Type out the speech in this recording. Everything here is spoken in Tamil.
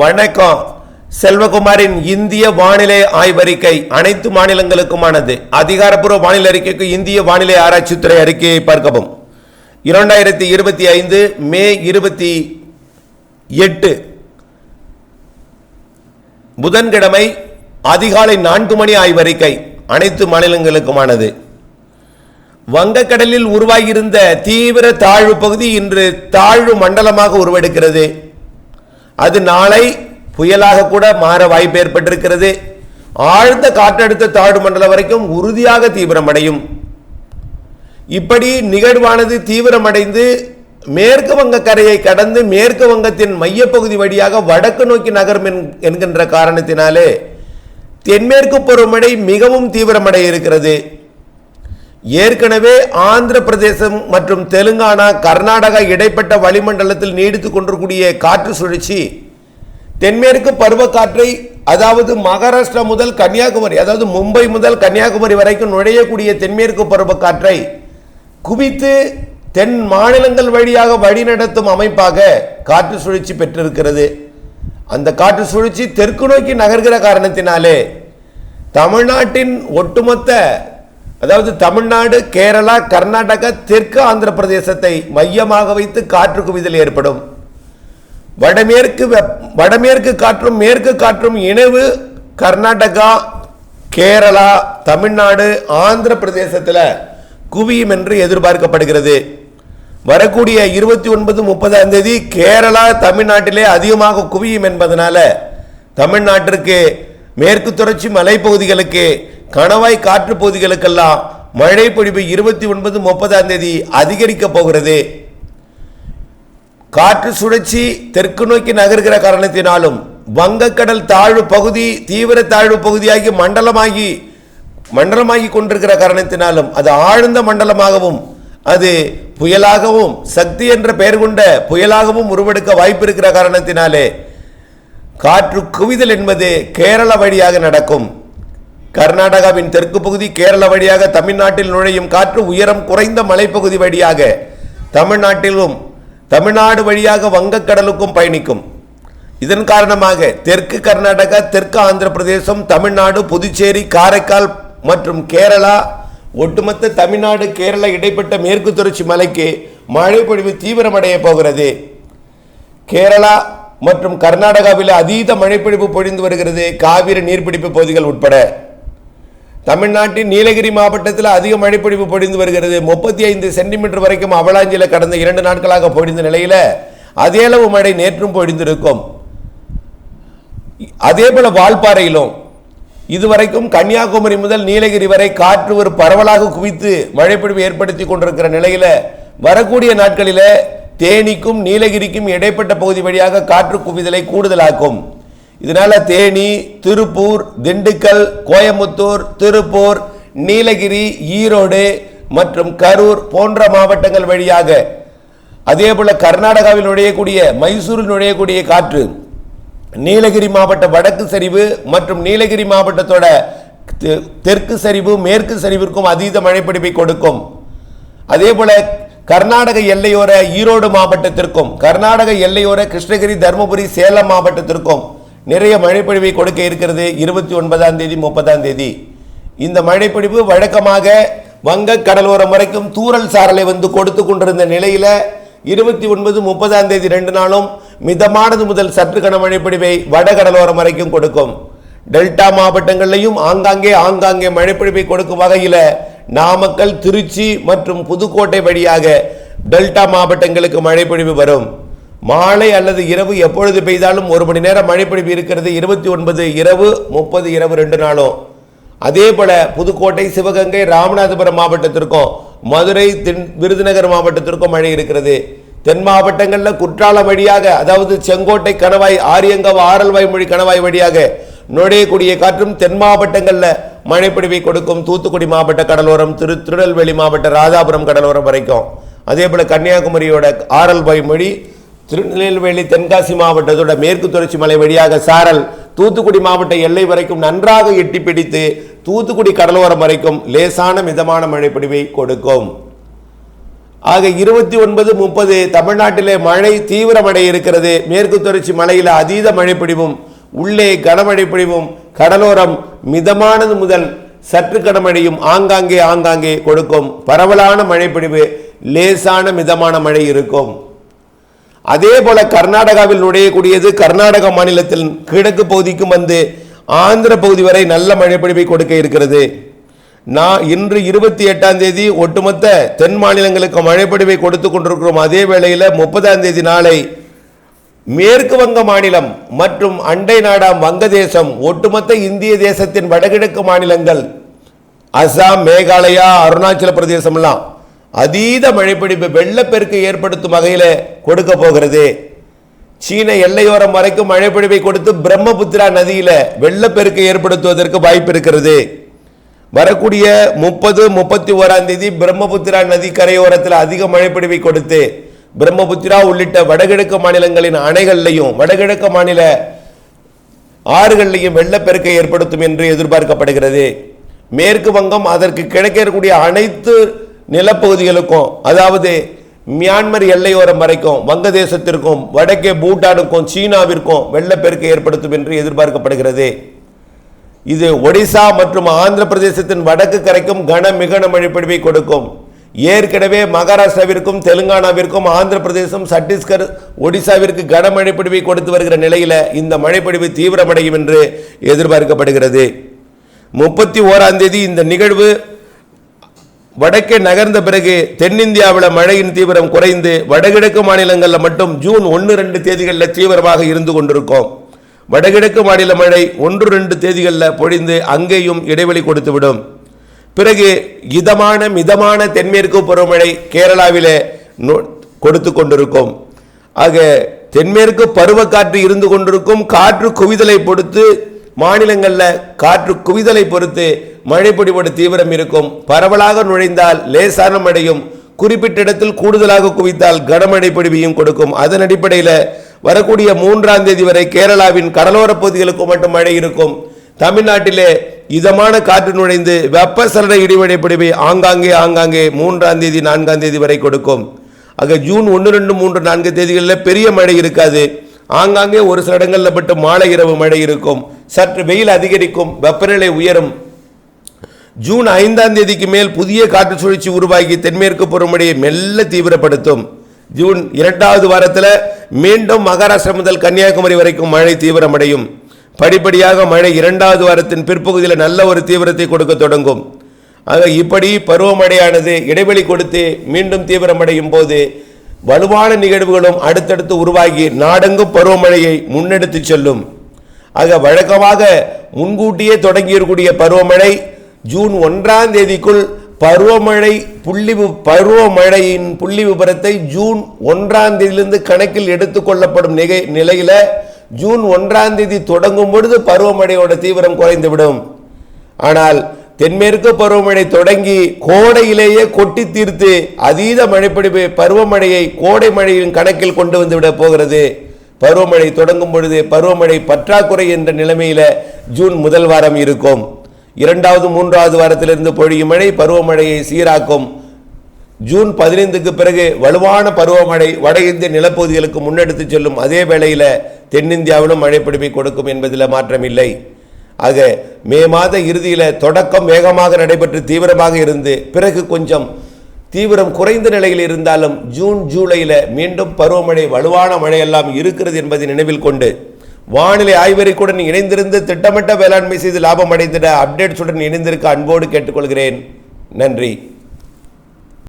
வணக்கம். செல்வகுமாரின் இந்திய வானிலை ஆய்வறிக்கை அனைத்து மாநிலங்களுக்குமானது. அதிகாரப்பூர்வ வானிலை அறிக்கைக்கு இந்திய வானிலை ஆராய்ச்சித்துறை அறிக்கையை பார்க்கவும். இரண்டாயிரத்தி இருபத்தி ஐந்து மே இருபத்தி எட்டு. புதன்கிழமை அதிகாலை நான்கு மணி ஆய்வறிக்கை அனைத்து மாநிலங்களுக்குமானது. வங்கக்கடலில் உருவாகியிருந்த தீவிர தாழ்வு பகுதி இன்று தாழ்வு மண்டலமாக உருவெடுக்கிறது. அது நாளை புயலாக கூட மாற வாய்ப்பு ஏற்பட்டிருக்கிறது. ஆழ்ந்த காற்றழுத்த தாழ்வு மண்டலம் வரைக்கும் உறுதியாக தீவிரமடையும் இப்படி நிகழ்வானது தீவிரமடைந்து மேற்கு வங்க கரையை கடந்து மேற்கு வங்கத்தின் மையப்பகுதி வழியாக வடக்கு நோக்கி நகரும் என்- என்கின்ற காரணத்தினாலே தென்மேற்கு பருவமழை மிகவும் தீவிரமடைய இருக்கிறது ஏற்கனவே ஆந்திர பிரதேசம் மற்றும் தெலுங்கானா கர்நாடகா இடைப்பட்ட வளிமண்டலத்தில் நீடித்துக் கொண்டிருக்கூடிய காற்று சுழற்சி தென்மேற்கு பருவக்காற்றை அதாவது மகாராஷ்டிரா முதல் கன்னியாகுமரி அதாவது மும்பை முதல் கன்னியாகுமரி வரைக்கும் நுழையக்கூடிய தென்மேற்கு பருவக்காற்றை குவித்து தென் மாநிலங்கள் வழியாக வழிநடத்தும் அமைப்பாக காற்று சுழற்சி பெற்றிருக்கிறது. அந்த காற்று சுழற்சி தெற்கு நோக்கி நகர்கிற காரணத்தினாலே தமிழ்நாட்டின் ஒட்டுமொத்த அதாவது தமிழ்நாடு கேரளா கர்நாடகா தெற்கு ஆந்திர பிரதேசத்தை மையமாக வைத்து காற்று குவிதல் ஏற்படும். வடமேற்கு வெப்- வடமேற்கு காற்றும் மேற்கு காற்றும் இணைவு கர்நாடகா கேரளா தமிழ்நாடு ஆந்திர பிரதேசத்தில் குவியும் என்று எதிர்பார்க்கப்படுகிறது. வரக்கூடிய இருபத்தி ஒன்பது முப்பதாம் தேதி கேரளா தமிழ்நாட்டிலே அதிகமாக குவியும் என்பதனால தமிழ்நாட்டிற்கு மேற்கு தொடர்ச்சி மலைப்பகுதிகளுக்கு கணவாய் காற்று பகுதிகளுக்கெல்லாம் மழை பொழிவு இருபத்தி ஒன்பது முப்பதாம் தேதி அதிகரிக்க போகிறது. காற்று சுழற்சி தெற்கு நோக்கி நகர்கிற காரணத்தினாலும் வங்கக்கடல் தாழ்வு பகுதி தீவிர தாழ்வு பகுதியாகி மண்டலமாகி மண்டலமாகி கொண்டிருக்கிற காரணத்தினாலும் அது ஆழ்ந்த மண்டலமாகவும் அது புயலாகவும் சக்தி என்ற பெயர் கொண்ட புயலாகவும் உருவெடுக்க வாய்ப்பு இருக்கிற காரணத்தினாலே காற்று குவிதல் என்பது கேரள வழியாக நடக்கும். கர்நாடகாவின் தெற்கு பகுதி கேரள வழியாக தமிழ்நாட்டில் நுழையும் காற்று உயரம் குறைந்த மலைப்பகுதி வழியாக தமிழ்நாட்டிலும் தமிழ்நாடு வழியாக வங்கக்கடலுக்கும் பயணிக்கும். இதன் காரணமாக தெற்கு கர்நாடகா தெற்கு ஆந்திர பிரதேசம் தமிழ்நாடு புதுச்சேரி காரைக்கால் மற்றும் கேரளா ஒட்டுமொத்த தமிழ்நாடு கேரளா இடைப்பட்ட மேற்கு தொடர்ச்சி மலைக்கு மழை பொழிவு தீவிரமடைய போகிறது. கேரளா மற்றும் கர்நாடகாவில் அதீத மழைப்பொழிவு பொழிந்து வருகிறது. காவிரி நீர்பிடிப்பு பகுதிகள் உட்பட. தமிழ்நாட்டின் நீலகிரி மாவட்டத்தில் அதிக மழைப்பொழிவு பொழிந்து வருகிறது. முப்பத்தி ஐந்து சென்டிமீட்டர் வரைக்கும் அவலாஞ்சில கடந்த இரண்டு நாட்களாக பொழிந்த நிலையில் அதே அளவு மழை நேற்றும் பொழிந்திருக்கும். அதே போல வால்பாறையிலும் இதுவரைக்கும் கன்னியாகுமரி முதல் நீலகிரி வரை காற்று ஒரு பரவலாக குவித்து மழைப்பொழிவு ஏற்படுத்தி கொண்டிருக்கிற நிலையில் வரக்கூடிய நாட்களில் தேனிக்கும் நீலகிரிக்கும் இடைப்பட்ட பகுதி வழியாக காற்று குவிதலை கூடுதலாக்கும். இதனால தேனி திருப்பூர் திண்டுக்கல் கோயம்புத்தூர் திருப்பூர் நீலகிரி ஈரோடு மற்றும் கரூர் போன்ற மாவட்டங்கள் வழியாக அதே போல் கர்நாடகாவில் நுழையக்கூடிய மைசூரில் நுழையக்கூடிய காற்று நீலகிரி மாவட்ட வடக்கு சரிவு மற்றும் நீலகிரி மாவட்டத்தோட தெ- தெற்கு சரிவு மேற்கு சரிவிற்கும் அதீத மழைப்பிடிப்பை கொடுக்கும். அதே போல கர்நாடக எல்லையோர ஈரோடு மாவட்டத்திற்கும் கர்நாடக எல்லையோர கிருஷ்ணகிரி தருமபுரி சேலம் மாவட்டத்திற்கும் நிறைய மழைப்பொழிவை கொடுக்க இருக்கிறது. இருபத்தி ஒன்பதாம் தேதி முப்பதாம் தேதி. இந்த மழைப்பொழிவு வழக்கமாக வங்க கடலோரம் வரைக்கும் தூறல் சாரலை வந்து கொடுத்து கொண்டிருந்த நிலையில் இருபத்தி ஒன்பது முப்பதாம் தேதி ரெண்டு நாளும் மிதமானது முதல் சற்று கன மழைப்பொழிவை வடகடலோரம் வரைக்கும் கொடுக்கும். டெல்டா மாவட்டங்களிலையும் ஆங்காங்கே ஆங்காங்கே மழைப்பொழிவை கொடுக்கும் வகையில் நாமக்கல் திருச்சி மற்றும் புதுக்கோட்டை வழியாக டெல்டா மாவட்டங்களுக்கு மழைப்பொழிவு வரும். மாலை அல்லது இரவு எப்பொழுது பெய்தாலும் ஒரு மணி நேரம் மழைப்பொழிவு இருக்கிறது. இருபத்தி ஒன்பது இரவு முப்பது இரவு ரெண்டு நாளும். அதே போல புதுக்கோட்டை சிவகங்கை ராமநாதபுரம் மாவட்டத்திற்கும் மதுரை தென் விருதுநகர் மாவட்டத்திற்கும் மழை இருக்கிறது. தென் மாவட்டங்களில் குற்றாலம் வழியாக அதாவது செங்கோட்டை கணவாய் ஆரியங்காവ് ஆரல்வாய் மொழி கணவாய் வழியாக நுழையக்கூடிய காற்றும் தென் மாவட்டங்களில் மழைப்பிடிவை கொடுக்கும் தூத்துக்குடி மாவட்ட கடலோரம் திரு திருநெல்வேலி மாவட்ட ராதாபுரம் கடலோரம் வரைக்கும். அதே போல கன்னியாகுமரியோட ஆரல்வாய் மொழி திருநெல்வேலி தென்காசி மாவட்டத்தோட மேற்கு தொடர்ச்சி மலை வழியாக சாரல் தூத்துக்குடி மாவட்ட எல்லை வரைக்கும் நன்றாக எட்டி பிடித்து தூத்துக்குடி கடலோரம் வரைக்கும் லேசான மிதமான மழைப்பொழிவை கொடுக்கும். ஆக இருபத்தி ஒன்பது முப்பது தமிழ்நாட்டிலே மழை தீவிரமடை இருக்கிறது. மேற்கு தொடர்ச்சி மலையில் அதீத மழை உள்ளே கனமழை கடலோரம் மிதமானது முதல் சற்று கனமழையும் ஆங்காங்கே ஆங்காங்கே கொடுக்கும். பரவலான மழைப்பிடிவு லேசான மிதமான மழை இருக்கும். அதே போல கர்நாடகாவில் நுழையக்கூடியது கர்நாடக மாநிலத்தில் கிழக்கு பகுதிக்கும் வந்து ஆந்திர பகுதி வரை நல்ல மழைப்பொழிவை கொடுக்க இருக்கிறது. நான் இன்று இருபத்தி எட்டாம் தேதி ஒட்டுமொத்த தென் மாநிலங்களுக்கு மழைப்பொழிவை கொடுத்து கொண்டிருக்கிறோம். அதே வேளையில் முப்பதாம் தேதி நாளை மேற்கு வங்க மாநிலம் மற்றும் அண்டை நாடாம் வங்கதேசம் ஒட்டுமொத்த இந்திய தேசத்தின் வடகிழக்கு மாநிலங்கள் அசாம் மேகாலயா அருணாச்சல பிரதேசம்லாம் அதீத மழைப்பிடிப்பு வெள்ளப்பெருக்கு ஏற்படுத்தும் வகையில் கொடுக்க போகிறது. சீன எல்லையோரம் வரைக்கும் மழைப்பிடிப்பை கொடுத்து பிரம்மபுத்திரா நதியில் வெள்ளப்பெருக்கு ஏற்படுத்துவதற்கு வாய்ப்பு இருக்கிறது. வரக்கூடிய முப்பது முப்பத்தி ஓராம் தேதி பிரம்மபுத்திரா நதி கரையோரத்தில் அதிக மழைப்பிடிவை கொடுத்து பிரம்மபுத்திரா உள்ளிட்ட வடகிழக்கு மாநிலங்களின் அணைகள்லையும் வடகிழக்கு மாநில ஆறுகள்லையும் வெள்ளப்பெருக்கை ஏற்படுத்தும் என்று எதிர்பார்க்கப்படுகிறது. மேற்கு வங்கம் அதற்கு கிழக்கே இருக்கக்கூடிய அனைத்து நிலப்பகுதிகளுக்கும் அதாவது மியான்மர் எல்லையோரம் வரைக்கும் வங்கதேசத்திற்கும் வடக்கே பூட்டானுக்கும் சீனாவிற்கும் வெள்ளப்பெருக்கை ஏற்படுத்தும் என்று எதிர்பார்க்கப்படுகிறது. இது ஒடிசா மற்றும் ஆந்திர பிரதேசத்தின் வடக்கு கரைக்கும் கன மிகன மழைப்பொழிவை கொடுக்கும். ஏற்கனவே மகாராஷ்டிராவிற்கும் தெலுங்கானாவிற்கும் ஆந்திர பிரதேசம் சத்தீஸ்கர் ஒடிசாவிற்கு கனமழை பொழிவை கொடுத்து வருகிற நிலையில் இந்த மழைப்பொழிவு தீவிரமடையும் என்று எதிர்பார்க்கப்படுகிறது. முப்பத்தி ஓராம் தேதி இந்த நிகழ்வு வடக்கே நகர்ந்த பிறகு தென்னிந்தியாவில் மழையின் தீவிரம் குறைந்து வடகிழக்கு மாநிலங்களில் மட்டும் ஜூன் ஒன்று ரெண்டு தேதிகளில் தீவிரமாக இருந்து கொண்டிருக்கும். வடகிழக்கு மாநில மழை ஒன்று ரெண்டு தேதிகளில் பொழிந்து அங்கேயும் இடைவெளி கொடுத்துவிடும். பிறகு இதமான மிதமான தென்மேற்கு பருவமழை கேரளாவிலே நொ- கொடுத்து கொண்டிருக்கும். ஆக தென்மேற்கு பருவக்காற்று இருந்து கொண்டிருக்கும். காற்று குவிதலை பொறுத்து மாநிலங்களில் காற்று குவிதலை பொறுத்து மழை பொடிபடு தீவிரம் இருக்கும். பரவலாக நுழைந்தால் லேசான மழையும் குறிப்பிட்ட இடத்தில் கூடுதலாக குவித்தால் கனமழை பொடிவையும் கொடுக்கும். அதன் அடிப்படையில் வரக்கூடிய மூன்றாம் தேதி வரை கேரளாவின் கடலோர பகுதிகளுக்கு மட்டும் மழை இருக்கும். தமிழ்நாட்டிலே இதமான காற்று நுழைந்து வெப்பசலன இடிமழை பிடிவை ஆங்காங்கே ஆங்காங்கே மூன்றாம் தேதி நான்காம் தேதி வரை கொடுக்கும். ஆக ஜூன் ஒன்று ரெண்டு மூன்று நான்கு தேதிகளில் பெரிய மழை இருக்காது. ஆங்காங்கே ஒரு சில இடங்களில் மட்டும் மாலை இரவு மழை இருக்கும். சற்று வெயில் அதிகரிக்கும். வெப்பநிலை உயரும். ஜூன் ஐந்தாம் தேதிக்கு மேல் புதிய காற்று சுழற்சி உருவாகி தென்மேற்கு பருவமழையை மெல்ல தீவிரப்படுத்தும். ஜூன் இரண்டாவது வாரத்தில் மீண்டும் மகாராஷ்டிரா முதல் கன்னியாகுமரி வரைக்கும் மழை தீவிரமடையும். படிப்படியாக மழை இரண்டாவது வாரத்தின் பிற்பகுதியில் நல்ல ஒரு தீவிரத்தை கொடுக்க தொடங்கும். ஆக இப்படி பருவமழையானது இடைவெளி கொடுத்து மீண்டும் தீவிரமடையும் போது வலுவான நிகழ்வுகளும் அடுத்தடுத்து உருவாகி நாடெங்கும் பருவமழையை முன்னெடுத்து செல்லும். ஆக வழக்கமாக முன்கூட்டியே தொடங்கியிருக்கூடிய பருவமழை ஜூன் ஒன்றாம் தேதிக்குள் பருவமழை புள்ளி பருவமழையின் புள்ளி விபரத்தை ஜூன் ஒன்றாம் தேதியிலிருந்து கணக்கில் எடுத்துக்கொள்ளப்படும் நிகை நிலையில் ஜூன் ஒன்றாம் தேதி தொடங்கும் பொழுது பருவமழையோட தீவிரம் குறைந்துவிடும். ஆனால் தென்மேற்கு பருவமழை தொடங்கி கோடையிலேயே கொட்டி தீர்த்து அதீத மழைப்பிடிப்பு பருவமழையை கோடை மழையின் கணக்கில் கொண்டு வந்து விட போகிறது. பருவமழை தொடங்கும் பொழுது பருவமழை பற்றாக்குறை என்ற நிலைமையில ஜூன் முதல் வாரம் இருக்கும். இரண்டாவது மூன்றாவது வாரத்திலிருந்து பொழியும் மழை பருவமழையை சீராக்கும். ஜூன் பதினைந்துக்கு பிறகு வலுவான பருவமழை வட இந்திய நிலப்பகுதிகளுக்கு முன்னெடுத்து செல்லும் அதே வேளையில தென்னிந்தியாவிலும் மழைப்பிடிப்பை கொடுக்கும் என்பதில் மாற்றமில்லை. ஆக மே மாத இறுதியில் தொடக்கம் வேகமாக நடைபெற்று தீவிரமாக இருந்து பிறகு கொஞ்சம் தீவிரம் குறைந்த நிலையில் இருந்தாலும் ஜூன் ஜூலையில் மீண்டும் பருவமழை வலுவான மழையெல்லாம் இருக்கிறது என்பதை நினைவில் கொண்டு வானிலை ஆய்வறிக்குடன் இணைந்திருந்து திட்டமிட்ட வேளாண்மை செய்து லாபம் அடைந்திட அப்டேட்ஸுடன் இணைந்திருக்க அன்போடு கேட்டுக்கொள்கிறேன். நன்றி.